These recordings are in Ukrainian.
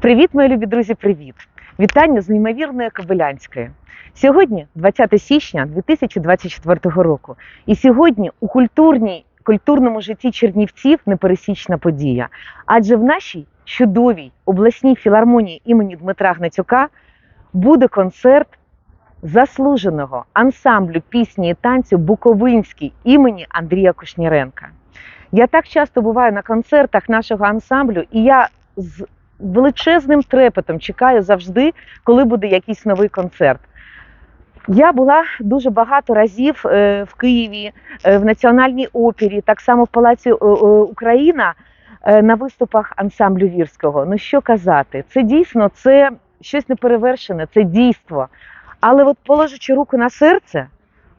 Привіт, мої любі друзі! Привіт! Вітання з неймовірної Кобилянської. Сьогодні 20 січня 2024 року. І сьогодні у культурній, культурному житті Чернівців непересічна подія. Адже в нашій чудовій обласній філармонії імені Дмитра Гнатюка буде концерт заслуженого ансамблю пісні і танцю Буковинський імені Андрія Кушніренка. Я так часто буваю на концертах нашого ансамблю, і я з величезним трепетом чекаю завжди, коли буде якийсь новий концерт. Я була дуже багато разів е, в Києві, е, в Національній опері, так само в Палаці е, Україна на виступах ансамблю Вірського. Ну що казати, це дійсно це щось неперевершене, це дійство. Але от положачи руку на серце,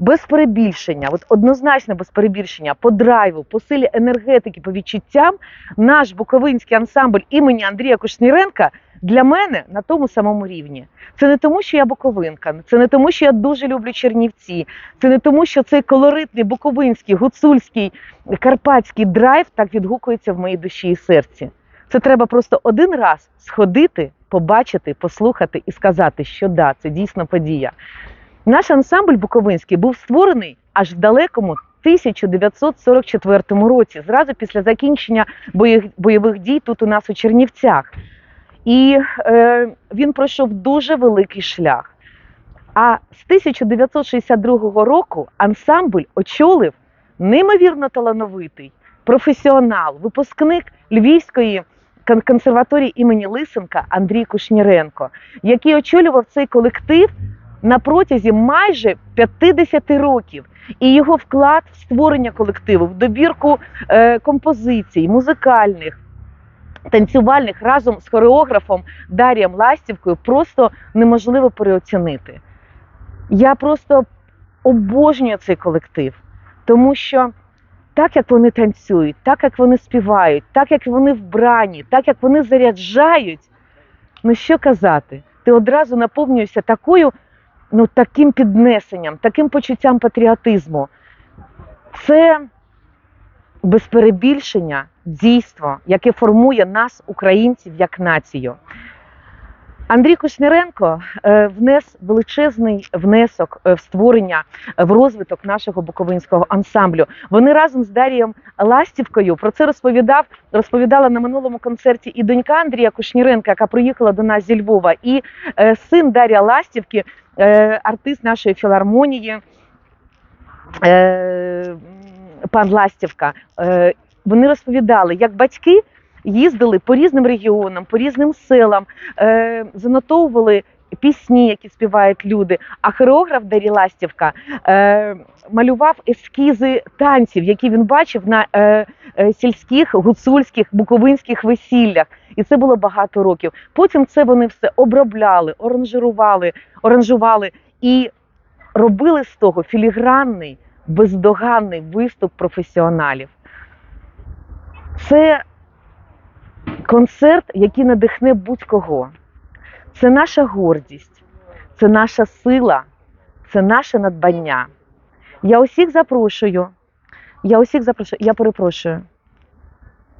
без перебільшення, от однозначно без перебільшення, по драйву, по силі енергетики, по відчуттям, наш буковинський ансамбль імені Андрія Кушніренка для мене на тому самому рівні. Це не тому, що я буковинка, це не тому, що я дуже люблю Чернівці, це не тому, що цей колоритний буковинський, гуцульський, карпатський драйв так відгукується в моїй душі і серці. Це треба просто один раз сходити, побачити, послухати і сказати, що да, це дійсно подія. Наш ансамбль Буковинський був створений аж в далекому 1944 році, зразу після закінчення бойових, дій тут у нас у Чернівцях. І е, він пройшов дуже великий шлях. А з 1962 року ансамбль очолив неймовірно талановитий професіонал, випускник Львівської кон- консерваторії імені Лисенка Андрій Кушніренко, який очолював цей колектив на протязі майже 50 років. І його вклад в створення колективу, в добірку е, композицій, музикальних, танцювальних разом з хореографом Дарієм Ластівкою просто неможливо переоцінити. Я просто обожнюю цей колектив, тому що так як вони танцюють, так як вони співають, так як вони вбрані, так як вони заряджають, ну що казати, ти одразу наповнюєшся такою, ну таким піднесенням, таким почуттям патріотизму. Це без перебільшення дійство, яке формує нас, українців, як націю. Андрій Кушніренко е, внес величезний внесок е, в створення, е, в розвиток нашого буковинського ансамблю. Вони разом з Дарієм Ластівкою про це розповідав, розповідала на минулому концерті і донька Андрія Кушніренка, яка приїхала до нас зі Львова, і син Дарія Ластівки, артист нашої філармонії. Пан Ластівка, вони розповідали, як батьки їздили по різним регіонам, по різним селам, е, занотовували пісні, які співають люди. А хореограф Дарі Ластівка е, малював ескізи танців, які він бачив на е, е, сільських, гуцульських, буковинських весіллях. І це було багато років. Потім це вони все обробляли, оранжирували, оранжували і робили з того філігранний, бездоганний виступ професіоналів. Це концерт, який надихне будь-кого. Це наша гордість, це наша сила, це наше надбання. Я усіх запрошую. Я усіх запрошую. Я перепрошую.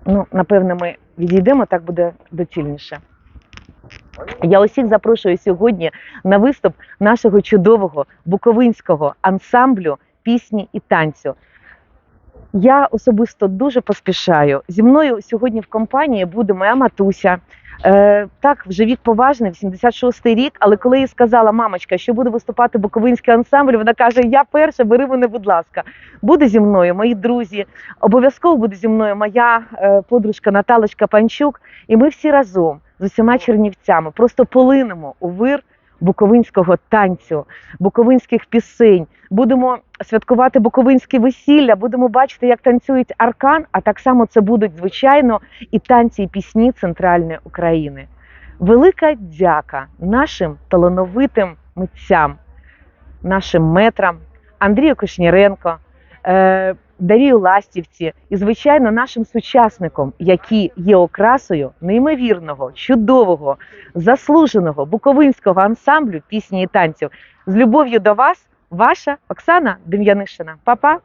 Ну, напевне, ми відійдемо, так буде доцільніше. Я усіх запрошую сьогодні на виступ нашого чудового буковинського ансамблю пісні і танцю. Я особисто дуже поспішаю. Зі мною сьогодні в компанії буде моя матуся. Е, так, вже вік поважний, 86-й рік. Але коли їй сказала мамочка, що буде виступати буковинський ансамбль, вона каже: Я перша, бери мене, будь ласка. Буде зі мною мої друзі. Обов'язково буде зі мною моя е, подружка Наталочка Панчук. І ми всі разом з усіма чернівцями просто полинемо у вир буковинського танцю, буковинських пісень. Будемо святкувати буковинське весілля, будемо бачити, як танцюють аркан, а так само це будуть, звичайно, і танці, і пісні центральної України. Велика дяка нашим талановитим митцям, нашим метрам, Андрію Кошніренко, е, Дарію Ластівці і, звичайно, нашим сучасникам, які є окрасою неймовірного, чудового, заслуженого буковинського ансамблю пісні і танців. З любов'ю до вас, ваша Оксана Дем'янишина. Па-па!